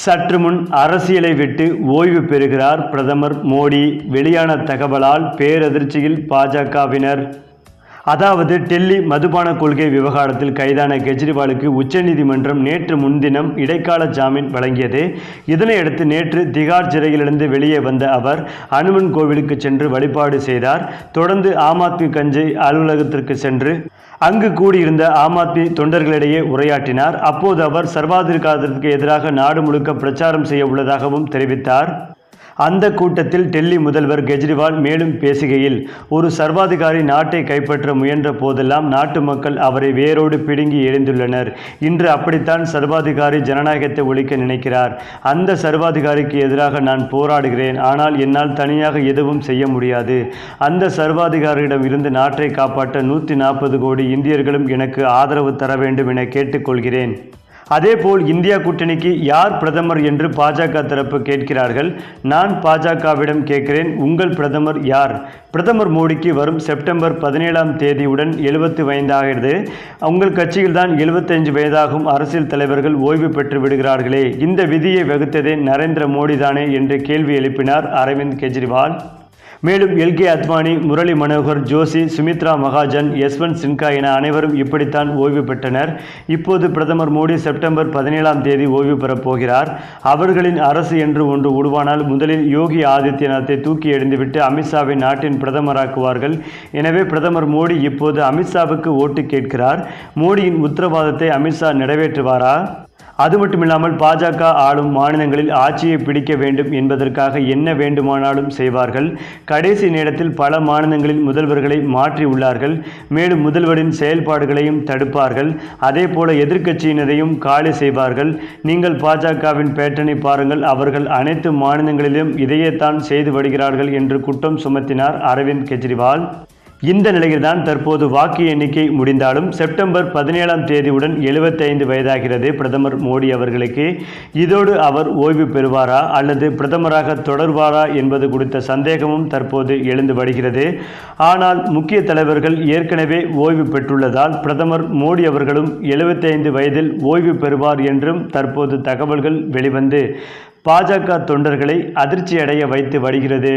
சற்று முன் அரசியலை விட்டு ஓய்வு பெறுகிறார் பிரதமர் மோடி. வெளியான தகவலால் பேரதிர்ச்சியில் பாஜகவினர். அதாவது டெல்லி மதுபான கொள்கை விவகாரத்தில் கைதான கெஜ்ரிவாலுக்கு உச்சநீதிமன்றம் நேற்று முன்தினம் இடைக்கால ஜாமீன் வழங்கியது. இதனையடுத்து நேற்று திகார் சிறையிலிருந்து வெளியே வந்த அவர் அனுமன் கோவிலுக்கு சென்று வழிபாடு செய்தார். தொடர்ந்து ஆம் ஆத்மி கஞ்சை அலுவலகத்திற்கு சென்று அங்கு கூடியிருந்த ஆம் ஆத்மி தொண்டர்களிடையே உரையாற்றினார். அப்போது அவர் சர்வாதிகாரத்திற்கு எதிராக நாடு முழுக்க பிரச்சாரம் செய்ய உள்ளதாகவும் தெரிவித்தார். அந்த கூட்டத்தில் டெல்லி முதல்வர் கெஜ்ரிவால் மேலும் பேசுகையில் ஒரு சர்வாதிகாரி நாட்டை கைப்பற்ற முயன்ற போதெல்லாம் நாட்டு மக்கள் அவரை வேரோடு பிடுங்கி எழுந்துள்ளனர் இன்று அப்படித்தான் சர்வாதிகாரி ஜனநாயகத்தை ஒழிக்க நினைக்கிறார். அந்த சர்வாதிகாரிக்கு எதிராக நான் போராடுகிறேன். ஆனால் என்னால் தனியாக எதுவும் செய்ய முடியாது. அந்த சர்வாதிகாரியிடம் இருந்து நாட்டை காப்பாற்ற நூற்றி நாற்பது கோடி இந்தியர்களும் எனக்கு ஆதரவு தர வேண்டும் என கேட்டுக்கொள்கிறேன். அதேபோல் இந்தியா கூட்டணிக்கு யார் பிரதமர் என்று பாஜக தரப்பு கேட்கிறார்கள். நான் பாஜகவிடம் கேட்கிறேன் உங்கள் பிரதமர் யார்? பிரதமர் மோடிக்கு வரும் செப்டம்பர் பதினேழாம் தேதியுடன் எழுபத்து வயதாகிறது உங்கள் கட்சியில்தான் எழுபத்தஞ்சு வயதாகும் அரசியல் தலைவர்கள் ஓய்வு பெற்று விடுகிறார்களே. இந்த விதியை வகுத்ததே நரேந்திர மோடி தானே என்று கேள்வி எழுப்பினார் அரவிந்த் கெஜ்ரிவால். மேலும் எல்கே அத்வானி முரளி மனோகர் ஜோஷி சுமித்ரா மகாஜன் யஸ்வந்த் சின்ஹா என அனைவரும் இப்படித்தான் ஓய்வு பெற்றனர். இப்போது பிரதமர் மோடி செப்டம்பர் பதினேழாம் தேதி ஓய்வு பெறப் போகிறார். அவர்களின் அரசு என்று ஒன்று உருவானால் முதலில் யோகி ஆதித்யநாத்தை தூக்கி எழுந்துவிட்டு அமித்ஷாவை நாட்டின் பிரதமராக்குவார்கள். எனவே பிரதமர் மோடி இப்போது அமித்ஷாவுக்கு ஓட்டு கேட்கிறார். மோடியின் உத்தரவாதத்தை அமித்ஷா நிறைவேற்றுவாரா? அது மட்டுமில்லாமல் பாஜக ஆளும் மாநிலங்களில் ஆட்சியை பிடிக்க வேண்டும் என்பதற்காக என்ன வேண்டுமானாலும் செய்வார்கள். கடைசி நேரத்தில் பல மாநிலங்களில் முதல்வர்களை மாற்றி உள்ளார்கள். மேலும் முதல்வரின் செயல்பாடுகளையும் தடுப்பார்கள். அதே போல எதிர்க்கட்சியினரையும் காலி செய்வார்கள். நீங்கள் பாஜகவின் பேட்டனை பாருங்கள். அவர்கள் அனைத்து மாநிலங்களிலும் இதையேத்தான் செய்து வருகிறார்கள் என்று குற்றம் சுமத்தினார் அரவிந்த் கெஜ்ரிவால். இந்த நிலையில்தான் தற்போது வாக்கு எண்ணிக்கை முடிந்தாலும் செப்டம்பர் பதினேழாம் தேதியுடன் எழுபத்தைந்து வயதாகிறது பிரதமர் மோடி அவர்களுக்கு. இதோடு அவர் ஓய்வு பெறுவாரா அல்லது பிரதமராக தொடர்வாரா என்பது குறித்த சந்தேகமும் தற்போது எழுந்து வருகிறது. ஆனால் முக்கிய தலைவர்கள் ஏற்கனவே ஓய்வு பெற்றுள்ளதால் பிரதமர் மோடி அவர்களும் எழுபத்தைந்து வயதில் ஓய்வு பெறுவார் என்றும் தற்போது தகவல்கள் வெளிவந்து. பாஜக தொண்டர்களை அதிர்ச்சியடைய வைத்து வருகிறது.